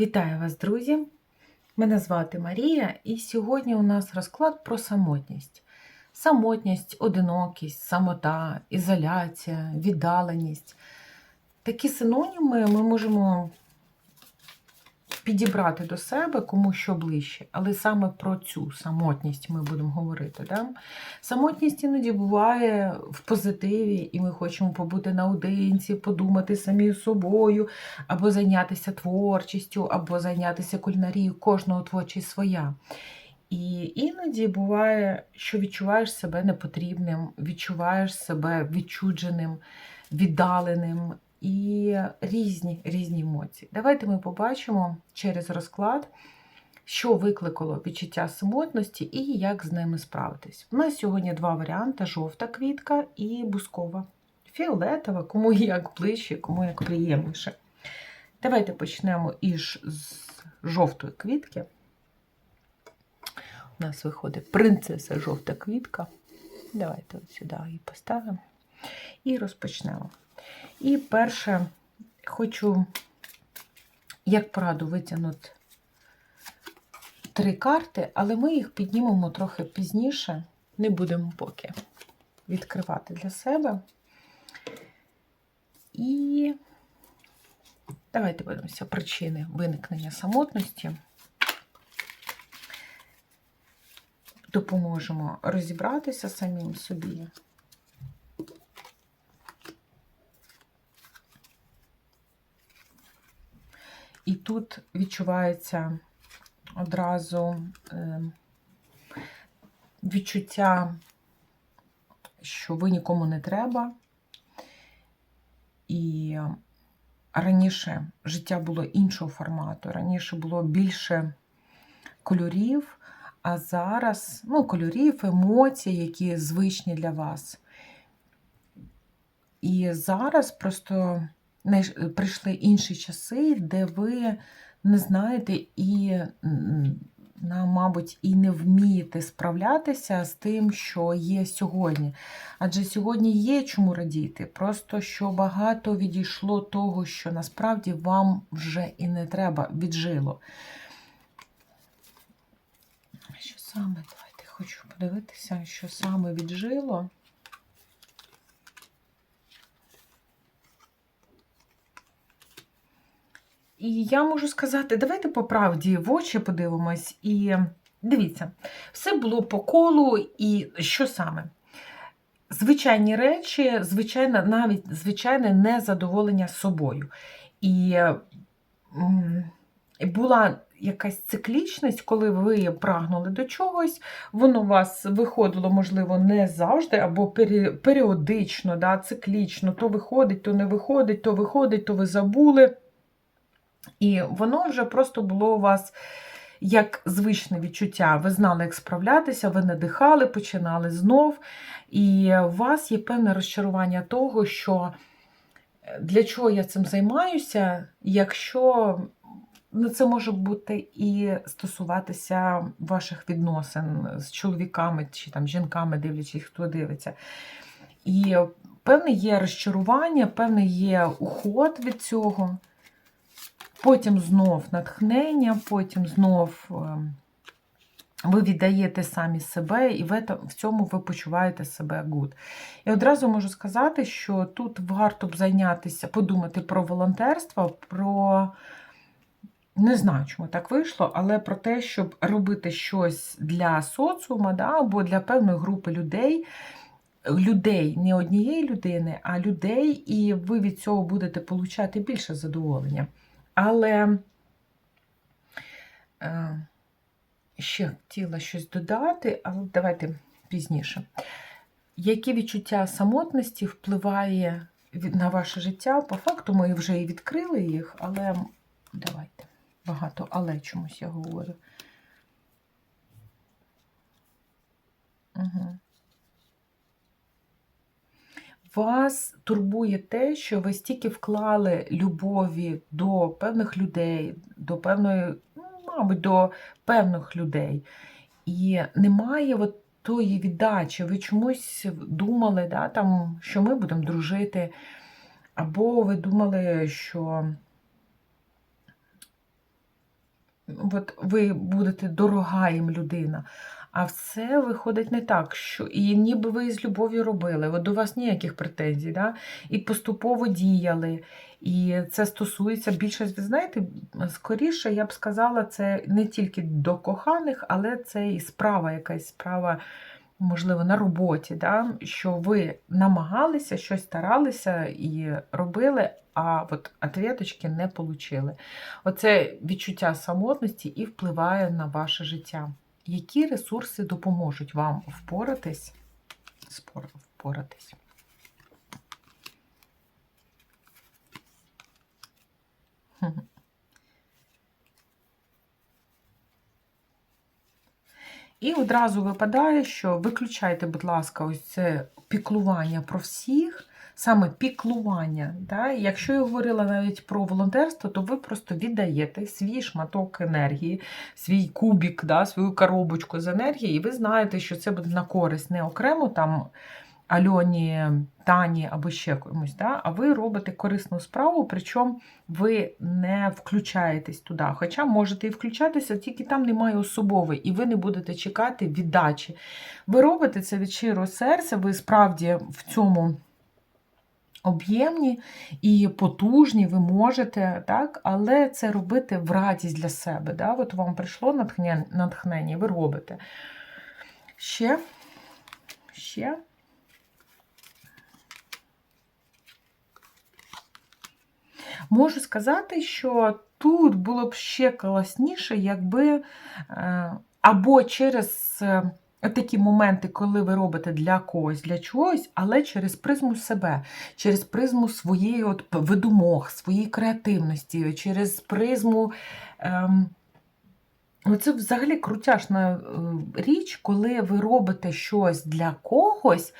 Вітаю вас, друзі! Мене звати Марія, і сьогодні у нас розклад про самотність. Самотність, одинокість, самота, ізоляція, віддаленість. Такі синоніми ми можемо підібрати до себе кому що ближче, але саме про цю самотність ми будемо говорити. Да? Самотність іноді буває в позитиві, і ми хочемо побути наодинці, подумати самі з собою, або зайнятися творчістю, або зайнятися кулінарією, кожного творчість своя. І іноді буває, що відчуваєш себе непотрібним, відчуваєш себе відчудженим, віддаленим і різні різні емоції. Давайте ми побачимо через розклад, що викликало відчуття самотності і як з ними справитись. У нас сьогодні два варіанти: жовта квітка і бускова. Фіолетова, кому як ближче, кому як приємніше. Давайте почнемо із жовтої квітки. У нас виходить принцеса жовта квітка. Давайте от сюди її поставимо і розпочнемо. І перше, хочу, як пораду, витягнути три карти, але ми їх піднімемо трохи пізніше, не будемо поки відкривати для себе. І давайте подивимося причини виникнення самотності. Допоможемо розібратися самим собі. І тут відчувається одразу е, відчуття, що ви нікому не треба. І раніше життя було іншого формату, раніше було більше кольорів, а зараз ну, кольорів, емоцій, які звичні для вас. І зараз просто прийшли інші часи, де ви не знаєте і, мабуть, і не вмієте справлятися з тим, що є сьогодні. Адже сьогодні є чому радіти. Просто що багато відійшло того, що насправді вам вже і не треба, віджило. Що саме? Давайте хочу подивитися, що саме віджило. І я можу сказати, давайте по правді в очі подивимось. І дивіться, все було по колу, і що саме? Звичайні речі, звичайно, навіть звичайне незадоволення собою. І була якась циклічність, коли ви прагнули до чогось, воно у вас виходило, можливо, не завжди, або періодично, да, циклічно, то виходить, то не виходить, то виходить, то ви забули. І воно вже просто було у вас як звичне відчуття. Ви знали, як справлятися, ви надихали, починали знов. І у вас є певне розчарування того, що е, для чого я цим займаюся, якщо ну, це може бути і стосуватися ваших відносин з чоловіками чи там жінками, дивлячись, хто дивиться. І певне є розчарування, певний є уход від цього. Потім знов натхнення, потім знов ем, ви віддаєте самі себе, і в цьому ви почуваєте себе гуд. І одразу можу сказати, що тут варто б зайнятися, подумати про волонтерство, про. Не знаю, чому так вийшло, але про те, щоб робити щось для соціума, да, або для певної групи людей, людей, не однієї людини, а людей, і ви від цього будете получати більше задоволення. Але е, ще хотіла щось додати, але давайте пізніше. Які відчуття самотності впливає на ваше життя? По факту ми вже і відкрили їх, але давайте багато, але чомусь я говорю. Угу. Вас турбує те, що ви стільки вклали любові до певних людей, до певної, ну, мабуть, до певних людей. І немає от тої віддачі. Ви чомусь думали, да, там, що ми будемо дружити. Або ви думали, що от ви будете дорога їм людина. А все виходить не так, що і ніби ви з любов'ю робили, от до вас ніяких претензій, да? і поступово діяли. І це стосується більше, ви знаєте, скоріше, я б сказала, це не тільки до коханих, але це і справа, якась справа, можливо, на роботі, да? що ви намагалися, щось старалися і робили, а от ответочки не отримали. Оце відчуття самотності і впливає на ваше життя. Які ресурси допоможуть вам впоратись? Впоратись. Хм. І одразу випадає, що виключайте, будь ласка, ось це піклування про всіх, саме піклування. Да? Якщо я говорила навіть про волонтерство, то ви просто віддаєте свій шматок енергії, свій кубік, да? свою коробочку з енергії, і ви знаєте, що це буде на користь не окремо там. Альоні, Тані або ще комусь, да? а ви робите корисну справу, причому ви не включаєтесь туди. Хоча можете і включатися, тільки там немає особової, і ви не будете чекати віддачі. Ви робите це від щирого серця, ви справді в цьому об'ємні і потужні, ви можете, так? але це робити в радість для себе. Да? От вам прийшло натхнення, натхнення, ви робите. Ще, ще. Можу сказати, що тут було б ще класніше, якби е, або через е, такі моменти, коли ви робите для когось, для чогось, але через призму себе, через призму своєї от видумог, своєї креативності, через призму. Ем, Це взагалі крутяшна е, річ, коли ви робите щось для когось,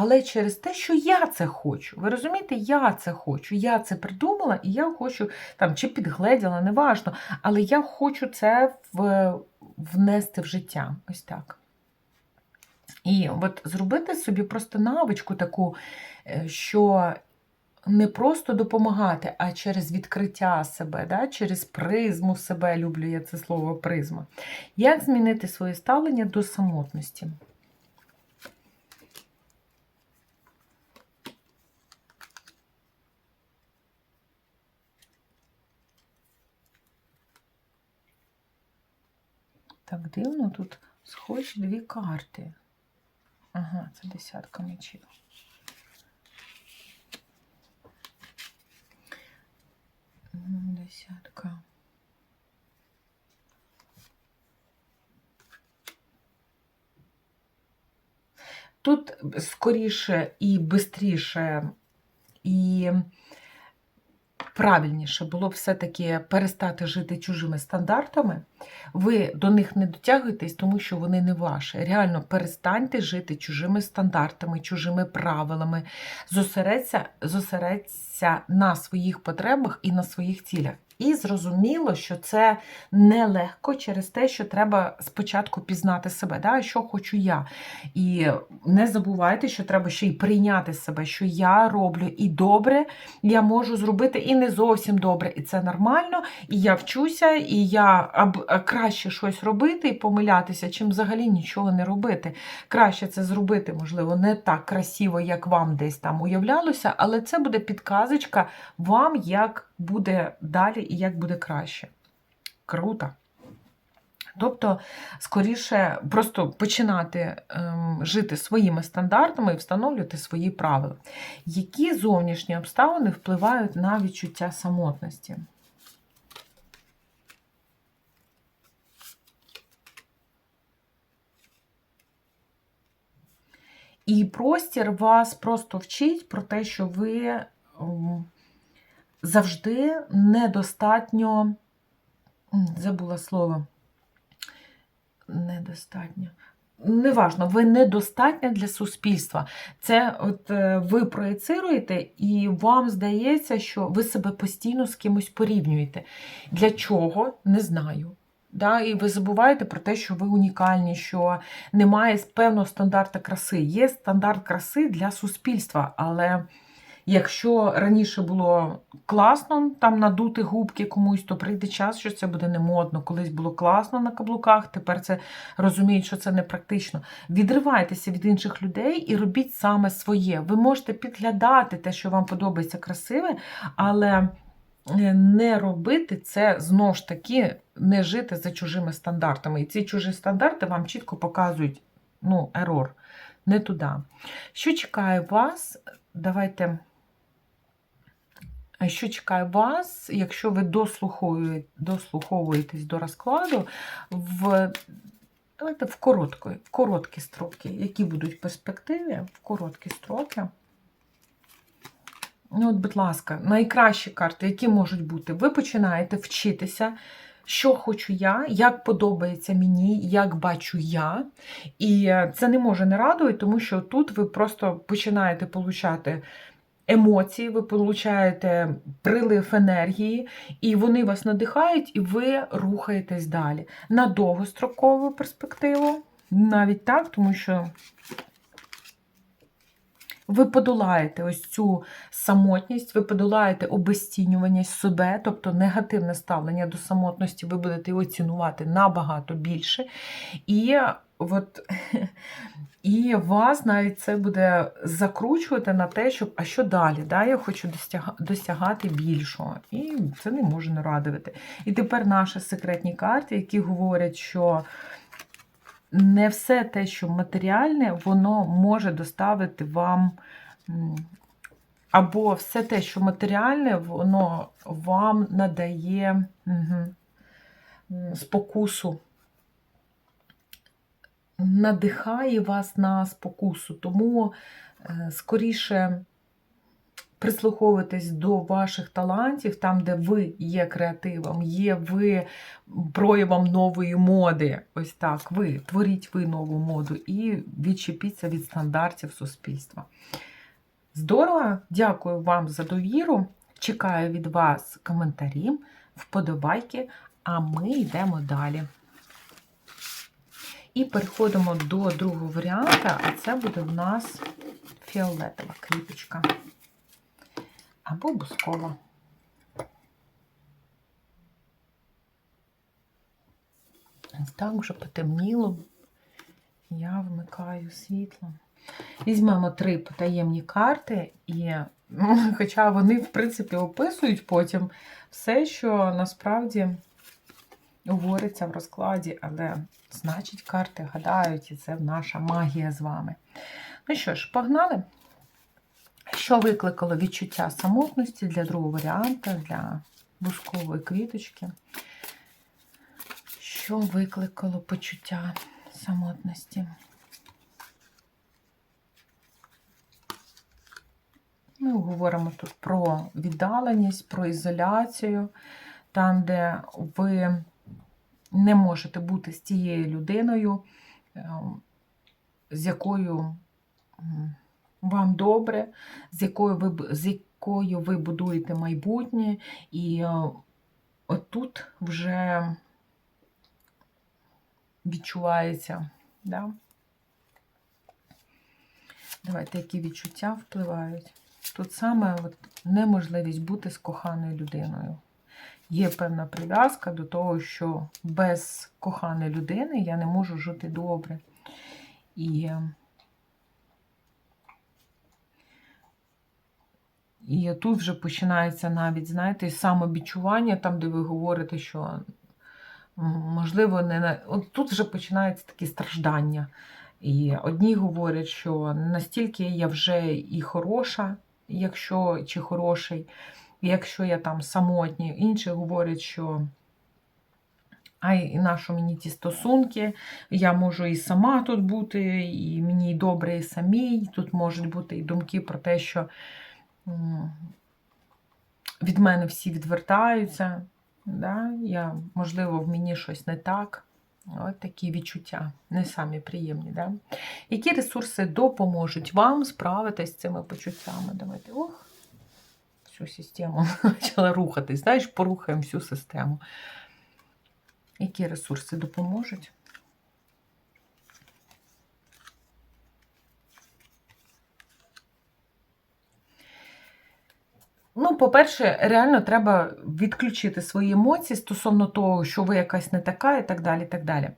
але через те, що я це хочу. Ви розумієте, я це хочу, я це придумала, і я хочу там чи підгледіла, неважно, але я хочу це в, внести в життя. Ось так. І от зробити собі просто навичку таку, е, що не просто допомагати, а через відкриття себе, да? через призму себе, люблю я це слово призма. Як змінити своє ставлення до самотності? Так, дивно, тут схожі дві карти. Ага, це десятка мечів. Десятка. Тут скоріше і швидше, і правильніше було б все-таки перестати жити чужими стандартами. Ви до них не дотягуєтесь, тому що вони не ваші. Реально перестаньте жити чужими стандартами, чужими правилами, зосередься, зосередься на своїх потребах і на своїх цілях. І зрозуміло, що це нелегко через те, що треба спочатку пізнати себе, да, що хочу я. І не забувайте, що треба ще й прийняти себе, що я роблю і добре, я можу зробити і не зовсім добре, і це нормально, і я вчуся, і я краще щось робити і помилятися, чим взагалі нічого не робити. Краще це зробити, можливо, не так красиво, як вам десь там уявлялося, але це буде підказочка вам, як буде далі і як буде краще. Круто. Тобто, скоріше, просто починати ем, жити своїми стандартами і встановлювати свої правила. Які зовнішні обставини впливають на відчуття самотності? І простір вас просто вчить про те, що ви ем, завжди недостатньо, забула слово, недостатньо. Неважно, ви недостатня для суспільства. Це от е, ви проєцируєте, і вам здається, що ви себе постійно з кимось порівнюєте. Для чого? Не знаю. Да? І ви забуваєте про те, що ви унікальні, що немає певного стандарту краси. Є стандарт краси для суспільства, але Якщо раніше було класно там надути губки комусь, то прийде час, що це буде не модно. Колись було класно на каблуках, тепер це розуміють, що це не практично. Відривайтеся від інших людей і робіть саме своє. Ви можете підглядати те, що вам подобається красиве, але е, не робити це знову ж таки, не жити за чужими стандартами. І ці чужі стандарти вам чітко показують ну, ерор, не туди. Що чекає вас? Давайте. Що чекає вас, якщо ви дослуховує- дослуховуєтесь до розкладу в, давайте в, коротко, в короткі строки, які будуть перспективи в короткі строки. Ну, от, будь ласка, найкращі карти, які можуть бути, ви починаєте вчитися, що хочу я, як подобається мені, як бачу я. І е, це не може не радувати, тому що тут ви просто починаєте получати емоції, ви получаєте прилив енергії, і вони вас надихають, і ви рухаєтесь далі. На довгострокову перспективу, навіть так, тому що ви подолаєте ось цю самотність, ви подолаєте обезцінювання себе, тобто негативне ставлення до самотності, ви будете його цінувати набагато більше. І от, і вас навіть це буде закручувати на те, щоб а що далі? Да? Я хочу досяга- досягати більшого. І це не може не радувати. І тепер наші секретні карти, які говорять, що не все те, що матеріальне, воно може доставити вам. Або все те, що матеріальне, воно вам надає м, спокусу, надихає вас на спокусу. Тому е, скоріше прислуховуйтесь до ваших талантів, там, де ви є креативом, є ви проявом нової моди. Ось так. Ви творіть ви нову моду і відчепіться від стандартів суспільства. Здорово! Дякую вам за довіру. Чекаю від вас коментарі, вподобайки, а ми йдемо далі. І переходимо до другого варіанту, а це буде в нас фіолетова квіточка або бускова. Так вже потемніло. Я вмикаю світло. Візьмемо три потаємні карти, і, ну, хоча вони, в принципі, описують потім все, що насправді говориться в розкладі, але значить, карти гадають, і це наша магія з вами. Ну що ж, погнали? Що викликало відчуття самотності для другого варіанта, для бускової квіточки? Що викликало почуття самотності? Ми говоримо тут про віддаленість, про ізоляцію, там, де ви не можете бути з тією людиною, ем, з якою вам добре, з якою ви, з якою ви будуєте майбутнє. І е, отут вже відчувається. Да? Давайте, які відчуття впливають. Тут саме от неможливість бути з коханою людиною. Є певна прив'язка до того, що без коханої людини я не можу жити добре. І, і тут вже починається навіть, знаєте, самобічування, там, де ви говорите, що можливо, не на... От тут вже починаються такі страждання. І одні говорять, що настільки я вже і хороша, якщо чи хороший, якщо я там самотній. Інші говорять, що ай, і нащо мені ті стосунки, я можу і сама тут бути, і мені добре, і самій. Тут можуть бути і думки про те, що від мене всі відвертаються. Да? Я, можливо, в мені щось не так. От такі відчуття, не самі приємні. Да? Які ресурси допоможуть вам справитися з цими почуттями? Давайте. Ох, всю систему почала рухатись. Знаєш, порухаємо всю систему. Які ресурси допоможуть? По-перше, реально треба відключити свої емоції стосовно того, що ви якась не така, і так далі. так далі.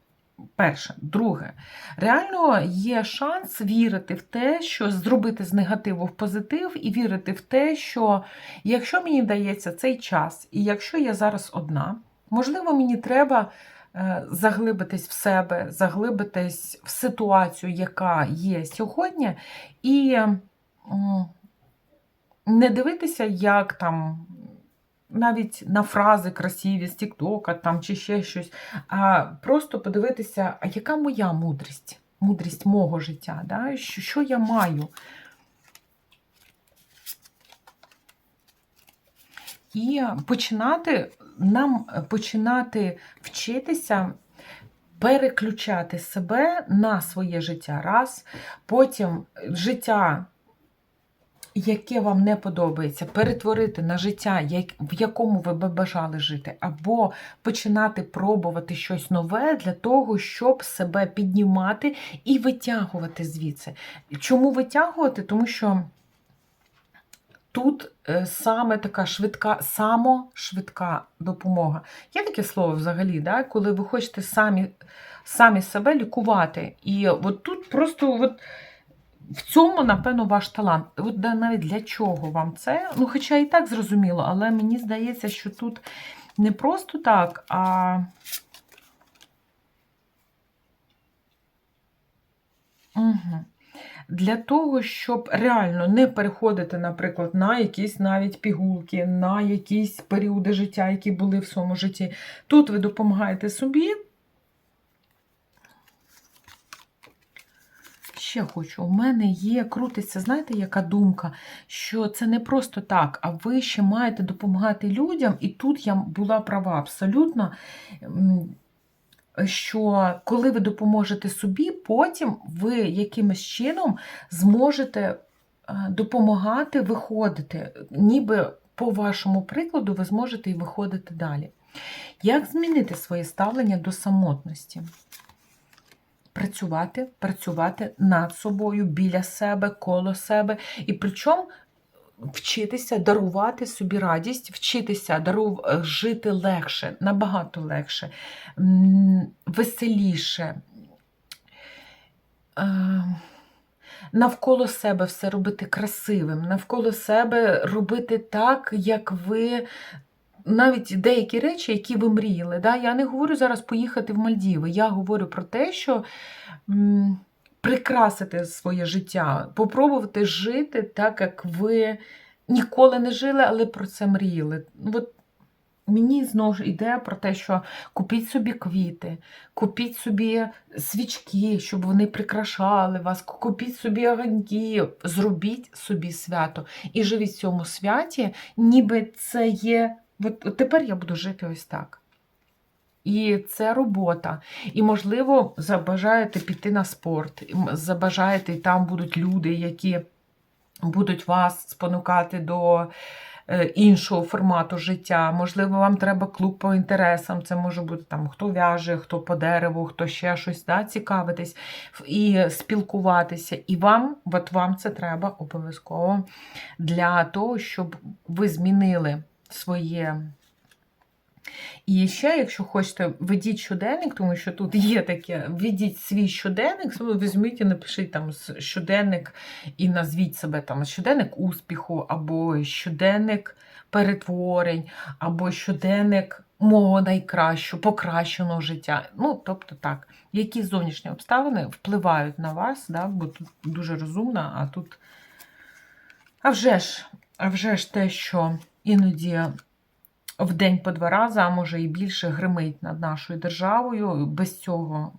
Перше. Друге, реально є шанс вірити в те, що зробити з негативу в позитив, і вірити в те, що якщо мені дається цей час, і якщо я зараз одна, можливо, мені треба е, заглибитись в себе, заглибитись в ситуацію, яка є сьогодні, і не дивитися, як там. Навіть на фрази красиві з Тіктока там чи ще щось, а просто подивитися, а яка моя мудрість, мудрість мого життя, да? що, що я маю. І починати нам починати вчитися переключати себе на своє життя раз, потім життя яке вам не подобається, перетворити на життя, в якому ви би бажали жити, або починати пробувати щось нове для того, щоб себе піднімати і витягувати звідси. Чому витягувати? Тому що тут е, саме така швидка, самошвидка допомога. Є таке слово взагалі, да? коли ви хочете самі, самі себе лікувати. І от тут просто. От, в цьому, напевно, ваш талант. От навіть для чого вам це? Ну, хоча і так зрозуміло, але мені здається, що тут не просто так, а. Угу. Для того, щоб реально не переходити, наприклад, на якісь навіть пігулки, на якісь періоди життя, які були в своєму житті. Тут ви допомагаєте собі. Ще хочу, у мене є, крутиться, знаєте, яка думка, що це не просто так, а ви ще маєте допомагати людям, і тут я була права абсолютно, що коли ви допоможете собі, потім ви якимось чином зможете е, допомагати виходити, ніби по вашому прикладу ви зможете і виходити далі. Як змінити своє ставлення до самотності? Працювати, працювати над собою, біля себе, коло себе. І причому вчитися дарувати собі радість, вчитися дарув... жити легше, набагато легше, веселіше. Е, Навколо себе все робити красивим, навколо себе робити так, як ви навіть деякі речі, які ви мріяли. Да? Я не говорю зараз поїхати в Мальдіви. Я говорю про те, що прикрасити своє життя, попробувати жити так, як ви ніколи не жили, але про це мріяли. От Мені знову ж йде про те, що купіть собі квіти, купіть собі свічки, щоб вони прикрашали вас, купіть собі огоньки, зробіть собі свято і живіть в цьому святі, ніби це є От, от тепер я буду жити ось так. І це робота. І, можливо, забажаєте піти на спорт, забажаєте, і там будуть люди, які будуть вас спонукати до е, іншого формату життя. Можливо, вам треба клуб по інтересам. Це може бути там хто в'яже, хто по дереву, хто ще щось, да, цікавитись і спілкуватися. І вам, от вам це треба обов'язково для того, щоб ви змінили своє. І ще, якщо хочете, ведіть щоденник, тому що тут є таке, ведіть свій щоденник, візьміть і напишіть там щоденник і назвіть себе там щоденник успіху, або щоденник перетворень, або щоденник мого найкращого, покращеного життя. Ну, тобто так, які зовнішні обставини впливають на вас, да, бо тут дуже розумно, а тут. А вже ж, а вже ж те, що іноді в день по два рази, а може і більше гримить над нашою державою. Без цього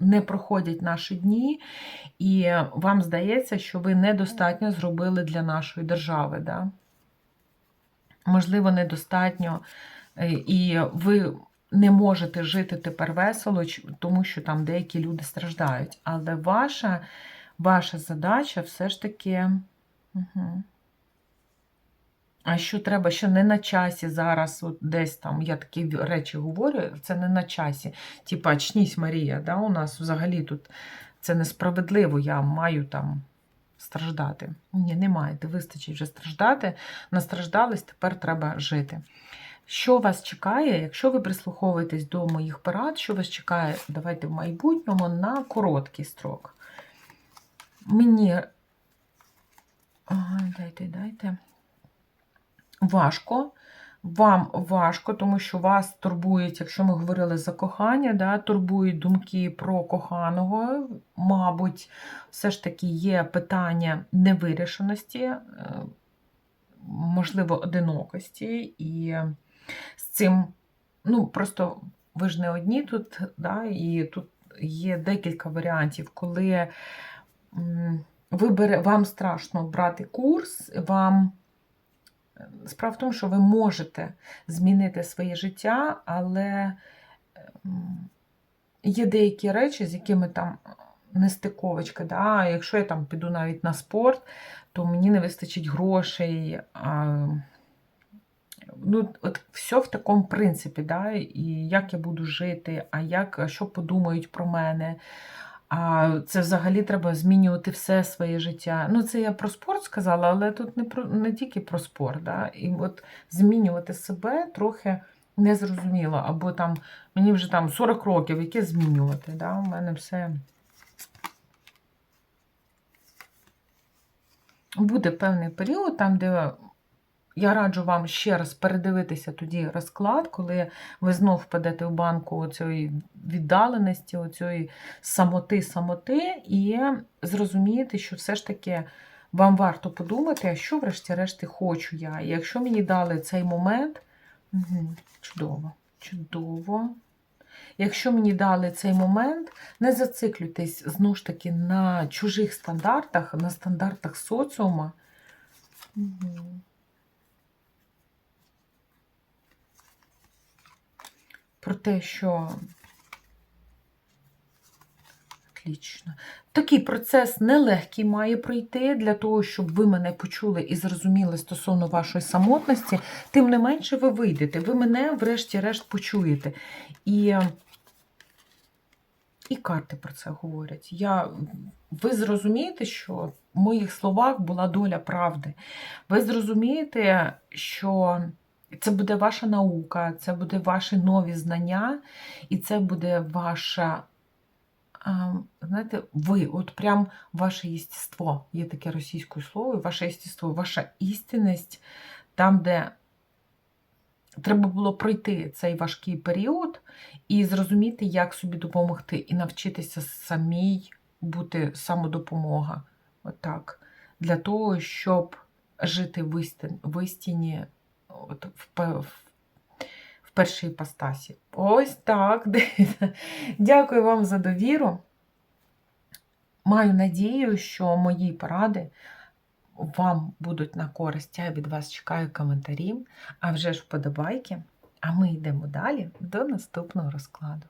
не проходять наші дні, і вам здається, що ви недостатньо зробили для нашої держави. Да? Можливо, недостатньо, е, і ви не можете жити тепер весело, тому що там деякі люди страждають. Але ваша, ваша задача все ж таки. Угу. А що треба, що не на часі зараз, от десь там, я такі речі говорю, це не на часі. Типа, очнісь, Марія, да, у нас взагалі тут це несправедливо, я маю там страждати. Ні, не маєте, вистачить вже страждати. Настраждались, тепер треба жити. Що вас чекає, якщо ви прислуховуєтесь до моїх порад, що вас чекає, давайте в майбутньому на короткий строк. Мені. Ага, дайте, дайте. Важко. Вам важко, тому що вас турбують, якщо ми говорили за кохання, да, турбують думки про коханого. Мабуть, все ж таки є питання невирішеності, е, можливо, одинокості. І з цим, ну, просто ви ж не одні тут, да, і тут є декілька варіантів, коли ви бере, вам страшно брати курс, вам. Справа в тому, що ви можете змінити своє життя, але є деякі речі, з якими там нестиковочка. Да? Якщо я там піду навіть на спорт, то мені не вистачить грошей. А, ну, от все в такому принципі, да? і як я буду жити, а як, що подумають про мене. А це взагалі треба змінювати все своє життя. Ну, це я про спорт сказала, але тут не про не тільки про спорт. Да? І от змінювати себе трохи незрозуміло. Або там мені вже там 40 років, яке змінювати. Да? У мене все. Буде певний період, там, де я раджу вам ще раз передивитися тоді розклад, коли ви знов впадете в банку цієї віддаленості, оцієї самоти-самоти, і зрозумієте, що все ж таки вам варто подумати, а що, врешті-решті, хочу я. І якщо мені дали цей момент, чудово, чудово. Якщо мені дали цей момент, не зациклюйтесь знову ж таки на чужих стандартах, на стандартах соціума. Угу. Про те, що Отлично. Такий процес нелегкий має пройти для того, щоб ви мене почули і зрозуміли стосовно вашої самотності, тим не менше ви вийдете. Ви мене, врешті-решт, почуєте. І і карти про це говорять. Я, Ви зрозумієте, що в моїх словах була доля правди. Ви зрозумієте, що це буде ваша наука, це буде ваші нові знання, і це буде ваша знаєте, ви, от прям ваше єстіство, є таке російською слово, ваше єстіство, ваша істинність, там, де треба було пройти цей важкий період і зрозуміти, як собі допомогти, і навчитися самій бути самодопомога. Отак. Для того, щоб жити в істині от, в, в першій іпостасі. Ось так. Дякую вам за довіру. Маю надію, що мої поради вам будуть на користь. Я від вас чекаю коментарів, а вже ж вподобайки. А ми йдемо далі до наступного розкладу.